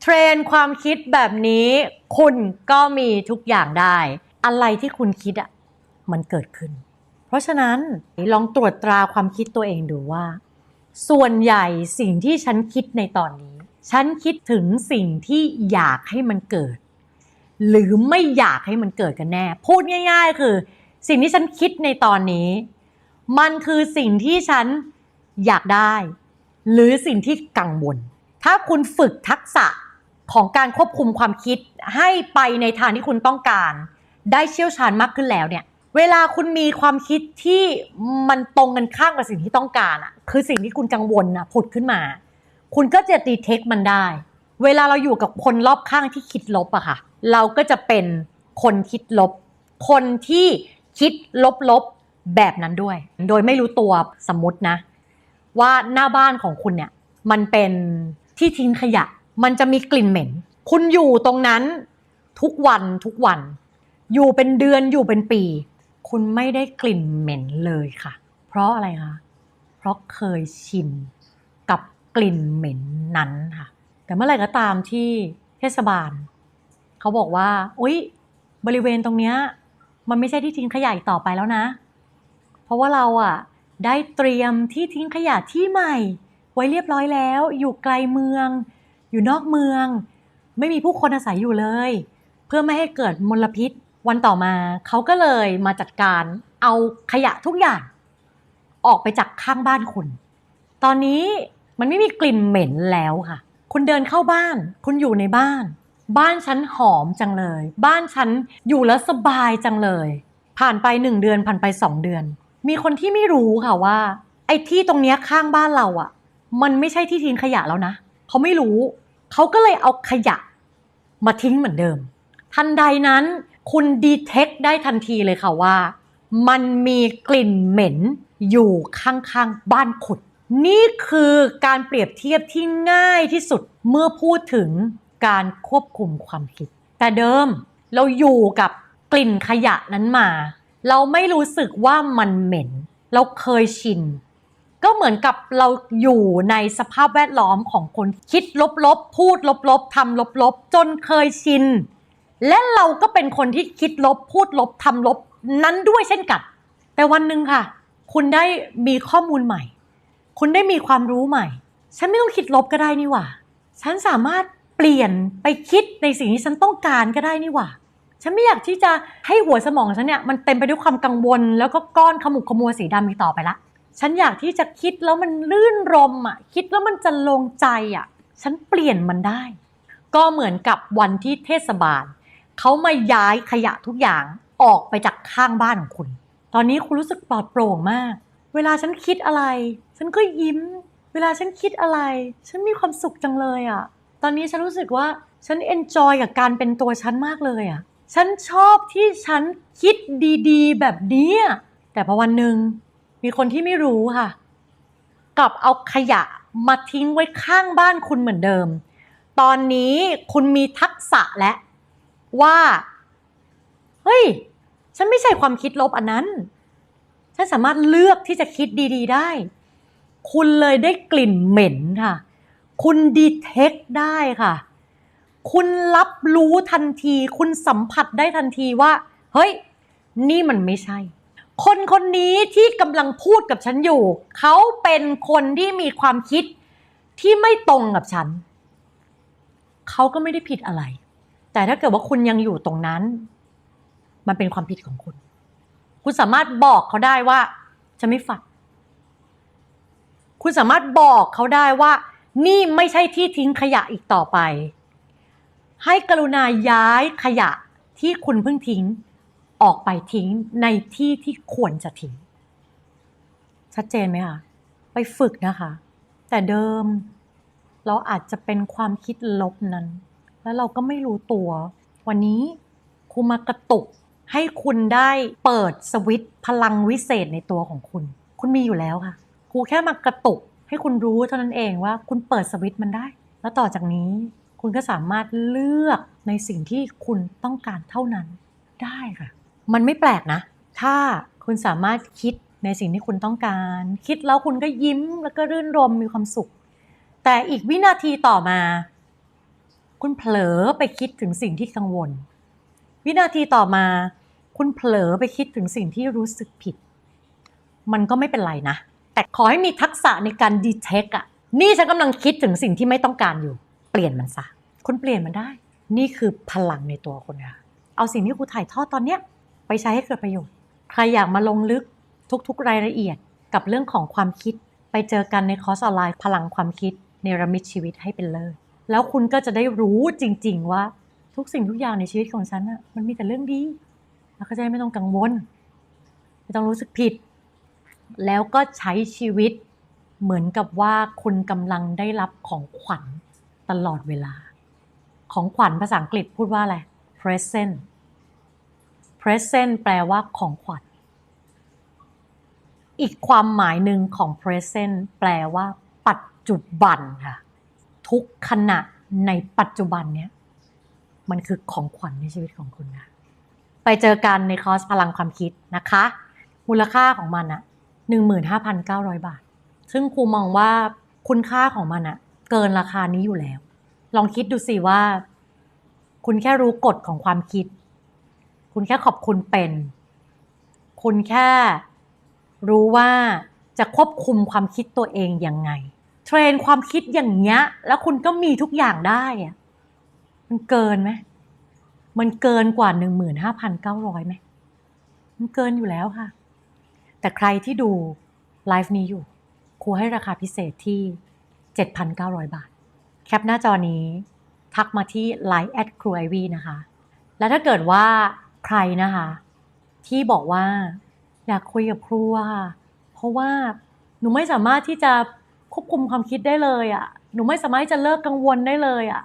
เทรนความคิดแบบนี้ คุณก็มีทุกอย่างได้ อะไรที่คุณคิดอะมันเกิดขึ้น เพราะฉะนั้นลองตรวจตราความคิดตัวเองดูว่า ส่วนใหญ่สิ่งที่ฉันคิดในตอนนี้ ฉันคิดถึงสิ่งที่อยากให้มันเกิด หรือไม่อยากให้มันเกิดกันแน่ พูดง่าย ๆ คือ สิ่งที่ฉันคิดในตอนนี้ มันคือสิ่งที่ฉันอยากได้ หรือสิ่งที่กังวลถ้าคุณฝึกทักษะ ของการควบคุมความคิดให้ไปในทางที่คุณต้องการ ได้เชี่ยวชาญมากขึ้นแล้วเนี่ย เวลาคุณมีความคิดที่มันตรงกันข้ามกับสิ่งที่ต้องการอะคือสิ่งที่คุณกังวลอะผุดขึ้นมา คุณก็จะดีเทคมันได้ เวลาเราอยู่กับคนรอบข้างที่คิดลบอะค่ะ เราก็จะเป็นคนคิดลบ คนที่คิดลบๆแบบนั้นด้วย โดยไม่รู้ตัวสมมตินะ ว่าหน้าบ้านของคุณเนี่ยมันเป็นที่ทิ้งขยะ มันจะมีกลิ่นเหม็น คุณอยู่ตรงนั้นทุกวันทุกวัน อยู่เป็นเดือนอยู่เป็นปี คุณไม่ได้กลิ่นเหม็นเลยค่ะ เพราะอะไรคะเพราะเคยชินกับกลิ่นเหม็นนั้นค่ะ แต่เมื่อไหร่ก็ตามที่เทศบาล เขาบอกว่าอุ๊ย บริเวณตรงเนี้ยมันไม่ใช่ที่ทิ้งขยะอีกต่อไปแล้วนะ เพราะว่าเราอะได้เตรียมที่ทิ้งขยะที่ใหม่ ไว้เรียบร้อยแล้ว อยู่ไกลเมือง อยู่นอกเมือง ไม่มีผู้คนอาศัยอยู่เลย เพื่อไม่ให้เกิดมลพิษวันต่อมาเขาก็เลยมาจัดการเอาขยะทุกอย่าง ออกไปจากข้างบ้านคุณ ตอนนี้มันไม่มีกลิ่นเหม็นแล้วค่ะ คุณเดินเข้าบ้าน คุณอยู่ในบ้าน บ้านฉันหอมจังเลย บ้านฉันอยู่แล้วสบายจังเลย ผ่านไปหนึ่งเดือนผ่านไปสองเดือน มีคนที่ไม่รู้ค่ะว่า ไอ้ที่ตรงเนี้ยข้างบ้านเราอะ่ะ มันไม่ใช่ที่ทิ้งขยะแล้วนะ เขาไม่รู้ เขาก็เลยเอาขยะมาทิ้งเหมือนเดิม ทันใดนั้นคุณดีเทคได้ทันทีเลยค่ะว่า มันมีกลิ่นเหม็นอยู่ข้างๆ บ้านคุณนี่คือการเปรียบเทียบที่ง่ายที่สุดเมื่อพูดถึงการควบคุมความคิด แต่เดิมเราอยู่กับกลิ่นขยะนั้นมา เราไม่รู้สึกว่ามันเหม็น เราเคยชิน ก็เหมือนกับเราอยู่ในสภาพแวดล้อมของคนคิดลบๆ พูดลบๆทำลบๆ จนเคยชิน และเราก็เป็นคนที่คิดลบ พูดลบทำลบนั้นด้วยเช่นกัน แต่วันหนึ่งค่ะ คุณได้มีข้อมูลใหม่ คุณได้มีความรู้ใหม่ ฉันไม่ต้องคิดลบก็ได้นี่หว่า ฉันสามารถเปลี่ยนไปคิดในสิ่งที่ฉันต้องการก็ได้นี่หว่าฉันไม่อยากที่จะให้หัวสมองฉันเนี่ยมันเต็มไปด้วยความกังวล แล้วก็ก้อนขมุกขมัวสีดำอีกต่อไปละ ฉันอยากที่จะคิดแล้วมันลื่นรมอะคิดแล้วมันจะลงใจอะฉันเปลี่ยนมันได้ ก็เหมือนกับวันที่เทศบาลเขามาย้ายขยะทุกอย่างออกไปจากข้างบ้านของคุณ ตอนนี้คุณรู้สึกปลอดโปร่งมาก เวลาฉันคิดอะไร ฉันก็ยิ้ม เวลาฉันคิดอะไร ฉันมีความสุขจังเลยอะ ตอนนี้ฉันรู้สึกว่าฉันเอนจอยกับการเป็นตัวฉันมากเลยอะ ฉันชอบที่ฉันคิดดีๆ แบบนี้ แต่พอวันหนึ่ง มีคนที่ไม่รู้ค่ะ กลับเอาขยะมาทิ้งไว้ข้างบ้านคุณเหมือนเดิม ตอนนี้คุณมีทักษะและว่า เฮ้ย ฉันไม่ใช่ความคิดลบอันนั้น ฉันสามารถเลือกที่จะคิดดี ๆ ได้ คุณเลยได้กลิ่นเหม็นค่ะ คุณดีเทคได้ค่ะ คุณรับรู้ทันที คุณสัมผัสได้ทันทีว่า เฮ้ย นี่มันไม่ใช่ คนคนนี้ที่กำลังพูดกับฉันอยู่ เขาเป็นคนที่มีความคิดที่ไม่ตรงกับฉัน เขาก็ไม่ได้ผิดอะไร แต่ถ้าเกิดว่าคุณยังอยู่ตรงนั้น มันเป็นความผิดของคุณ คุณสามารถบอกเขาได้ว่าฉันไม่ฝักคุณสามารถบอกเขาได้ว่า นี่ไม่ใช่ที่ทิ้งขยะอีกต่อไป ให้กรุณาย้ายขยะที่คุณเพิ่งทิ้ง ออกไปทิ้งในที่ที่ควรจะทิ้ง ชัดเจนไหมคะไปฝึกนะคะ แต่เดิมเราอาจจะเป็นความคิดลบนั้น แล้วเราก็ไม่รู้ตัว วันนี้ครูมากระตุกให้คุณได้เปิดสวิตช์พลังวิเศษในตัวของคุณ คุณมีอยู่แล้วค่ะครูแค่มากระตุก ให้คุณรู้เท่านั้นเองว่าคุณเปิดสวิตช์มันได้ แล้วต่อจากนี้คุณก็สามารถเลือกในสิ่งที่คุณต้องการเท่านั้นได้ค่ะ มันไม่แปลกนะ ถ้าคุณสามารถคิดในสิ่งที่คุณต้องการ คิดแล้วคุณก็ยิ้มแล้วก็รื่นรมมีความสุข แต่อีกวินาทีต่อมา คุณเผลอไปคิดถึงสิ่งที่กังวล วินาทีต่อมา คุณเผลอไปคิดถึงสิ่งที่รู้สึกผิด มันก็ไม่เป็นไรนะ แต่ขอให้มีทักษะในการดีเทคอะนี่ฉันกำลังคิดถึงสิ่งที่ไม่ต้องการอยู่ เปลี่ยนมันซะคุณเปลี่ยนมันได้ นี่คือพลังในตัวคุณค่ะเอาสิ่งที่ครูถ่ายทอดตอนเนี้ย ไปใช้ให้เกิดประโยชน์ ใครอยากมาลงลึกทุกๆ รายละเอียดกับเรื่องของความคิด ไปเจอกันในคอร์สออนไลน์พลังความคิดเนรมิตชีวิตให้เป็นเลิศแล้วคุณก็จะได้รู้จริง ๆ ว่าทุกสิ่งทุกอย่างในชีวิตของฉันอะมันมีแต่เรื่องดีแล้วก็จะได้ไม่ต้องกังวล ไม่ต้องรู้สึกผิด แล้วก็ใช้ชีวิตเหมือนกับว่าคุณกำลังได้รับของขวัญตลอดเวลา ของขวัญภาษาอังกฤษพูดว่าอะไร present present แปลว่าของขวัญ อีกความหมายหนึ่งของ present แปลว่า ปัจจุบันค่ะ ทุกขณะในปัจจุบันเนี้ยมันคือของขวัญในชีวิตของคุณนะ ไปเจอกันในคอร์สพลังความคิดนะคะ มูลค่าของมันอะ15,900 บาท ซึ่งครูมองว่าคุณค่าของมันอะเกินราคานี้อยู่แล้ว ลองคิดดูสิว่า คุณแค่รู้กฎของความคิด คุณแค่ขอบคุณเป็น คุณแค่รู้ว่าจะควบคุมความคิดตัวเองยังไง เทรนความคิดอย่างเงี้ย แล้วคุณก็มีทุกอย่างได้อะมันเกินไหมมันเกินกว่า15,900ไหมมันเกินอยู่แล้วค่ะ แต่ใครที่ดูไลฟ์นี้อยู่ครูให้ราคาพิเศษที่ 7,900 บาท แคปหน้าจอนี้ ทักมาที่ Line แอดครูไอวีนะคะ แล้วถ้าเกิดว่า ใครนะคะ ที่บอกว่าอยากคุยกับครูค่ะ เพราะว่าหนูไม่สามารถที่จะควบคุมความคิดได้เลยอะหนูไม่สามารถที่จะเลิกกังวลได้เลยอะ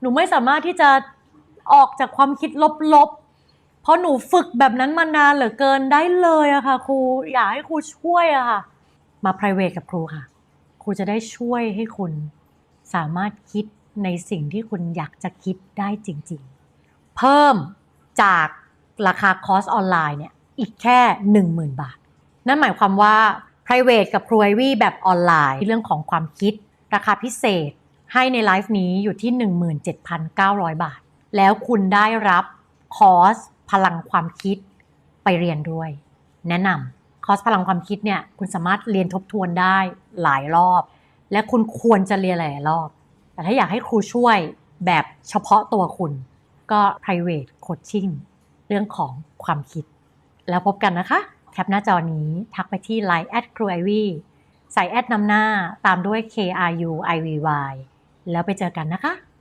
หนูไม่สามารถที่จะออกจากความคิดลบๆ เพราะหนูฝึกแบบนั้นมานานเหลือเกินได้เลยอะค่ะ ครูอยากให้ครูช่วยอะค่ะ มา private กับครูค่ะ ครูจะได้ช่วยให้คุณสามารถคิดในสิ่งที่คุณอยากจะคิดได้จริง ๆ เพิ่มจาก ราคาคอร์สออนไลน์เนี่ยอีกแค่ 10,000 บาท นั่นหมายความว่า private กับครูไอวี่แบบออนไลน์เรื่องของความคิด ราคาพิเศษให้ในไลฟ์นี้อยู่ที่ 17,900 บาท แล้วคุณได้รับคอร์สพลังความคิดไปเรียนด้วย แนะนำคอร์สพลังความคิดเนี่ยคุณสามารถเรียนทบทวนได้หลายรอบ และคุณควรจะเรียนหลายรอบ แต่ถ้าอยากให้ครูช่วยแบบเฉพาะตัวคุณก็ private coaching เรื่องของความคิด แล้วพบกันนะคะ แคปหน้าจอนี้ทักไปที่ Line แอดครูไอวีใส่แอดนำหน้าตามด้วย K R U I V Y แล้วไปเจอกันนะคะ